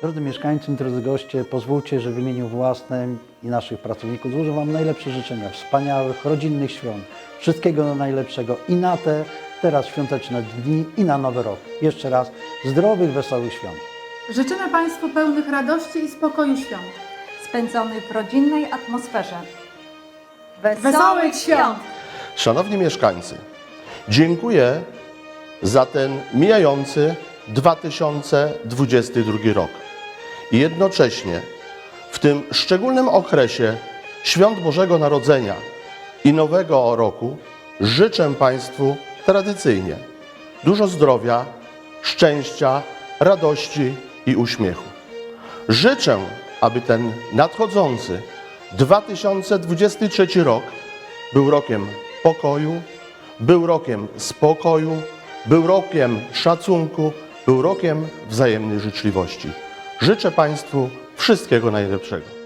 Drodzy mieszkańcy, drodzy goście, pozwólcie, że w imieniu własnym i naszych pracowników złożę Wam najlepsze życzenia, wspaniałych, rodzinnych świąt, wszystkiego najlepszego i na te teraz świąteczne dni i na Nowy Rok. Jeszcze raz zdrowych, wesołych świąt. Życzymy Państwu pełnych radości i spokoju świąt. spędzonych w rodzinnej atmosferze. Wesołych świąt! Szanowni mieszkańcy, dziękuję za ten mijający 2022 rok. Jednocześnie w tym szczególnym okresie Świąt Bożego Narodzenia i Nowego Roku życzę Państwu tradycyjnie dużo zdrowia, szczęścia, radości i uśmiechu. Życzę, aby ten nadchodzący 2023 rok był rokiem pokoju, był rokiem spokoju, był rokiem szacunku, był rokiem wzajemnej życzliwości. Życzę Państwu wszystkiego najlepszego.